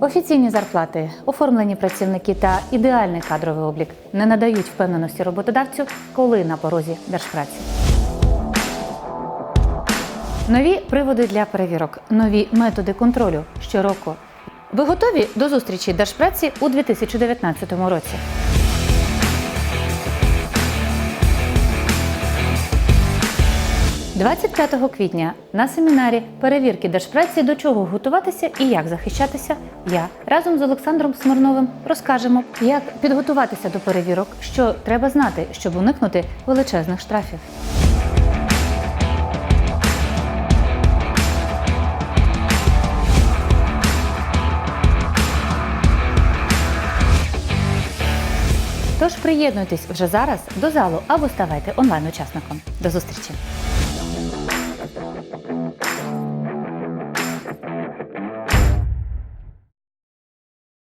Офіційні зарплати, оформлені працівники та ідеальний кадровий облік не надають впевненості роботодавцю, коли на порозі держпраці. Нові приводи для перевірок, нові методи контролю щороку. Ви готові до зустрічі держпраці у 2019 році? – 25 квітня на семінарі перевірки держпраці до чого готуватися і як захищатися. Я разом з Олександром Смирновим розкажемо, як підготуватися до перевірок, що треба знати, щоб уникнути величезних штрафів. Тож приєднуйтесь вже зараз до залу або ставайте онлайн-учасником. До зустрічі! Thank you.